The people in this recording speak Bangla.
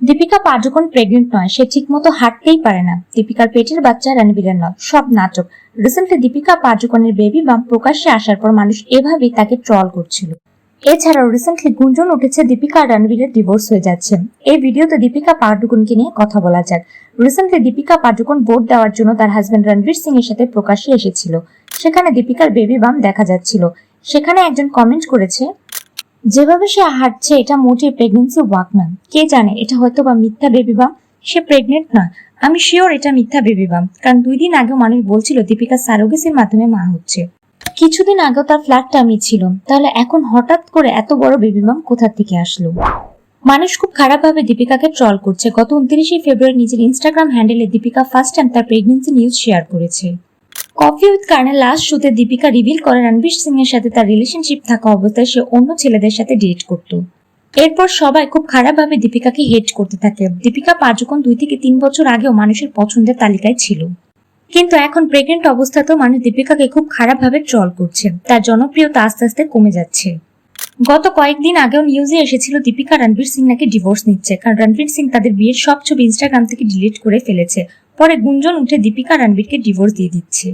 দীপিকা পাডুকোন প্রেগনেন্ট নয়, সে ঠিকমতো হাঁটতেই পারে না। দীপিকার পেটের বাচ্চা রণবীরের নয়, সব নাটক। রিসেন্টলি দীপিকা পাডুকোনের বেবি বাম প্রকাশ্যে আসার পর মানুষ এভাবেই তাকে ট্রল করছিল। এছাড়াও রিসেন্টলি গুঞ্জন উঠেছে দীপিকা আর রণবীরের ডিভোর্স হয়ে যাচ্ছে। এই ভিডিওতে দীপিকা পাডুকোনকে নিয়ে কথা বলা যাক। রিসেন্টলি দীপিকা পাডুকোন ভোট দেওয়ার জন্য তার হাজবেন্ড রণবীর সিং এর সাথে প্রকাশ্যে এসেছিল। সেখানে দীপিকার বেবি বাম দেখা যাচ্ছিল। সেখানে একজন কমেন্ট করেছে যেভাবে সে হাঁটছে, এটা মোটেই প্রেগনেন্সি ওয়াক না। কে জানে, এটা হয়তো বা মিথ্যা বেবি বাম সে প্রেগনেন্ট নয় আমি শিওর এটা মিথ্যা বেবি বাম কারণ দুই দিন আগেও মানুষ বলছিল, দীপিকা সারোগেসির মাধ্যমে মা হচ্ছে। কিছুদিন আগেও তার ফ্ল্যাটটা আমি ছিল। তাহলে এখন হঠাৎ করে এত বড় বেবি বাম কোথা থেকে আসলো? মানুষ খুব খারাপভাবে দীপিকাকে ট্রল করছে। গত উনত্রিশে ফেব্রুয়ারি নিজের ইনস্টাগ্রাম হ্যান্ডেলে দীপিকা ফার্স্ট টাইম তার প্রেগনেন্সি নিউজ শেয়ার করেছে। কফি উইথ কার্নের লাস্ট শোতে দীপিকা রিভিল করে রণবীর সিং এর সাথে তার রিলেশনশিপ থাকা অবস্থায় সে অন্য ছেলেদের সাথে ডেট করত। এরপর সবাই খুব খারাপভাবে দীপিকাকে হেট করতে থাকে। দীপিকা পাঁচকন দুই থেকে তিন বছর আগেও মানুষের পছন্দের তালিকায় ছিল। কিন্তু এখন প্রেগনেন্ট অবস্থাতেও মানুষ দীপিকাকে খুব খারাপভাবে ট্রল করছে। তার জনপ্রিয়তা আস্তে আস্তে কমে যাচ্ছে। গত কয়েকদিন আগেও নিউজে এসেছিল দীপিকা রণবীর সিং নাকি ডিভোর্স নিচ্ছে। কারণ রণবীর সিং তাদের বিয়ের সব ছবি ইনস্টাগ্রাম থেকে ডিলিট করে ফেলেছে। পরে গুঞ্জন উঠে দীপিকা রণবীরকে ডিভোর্স দিয়ে দিচ্ছে।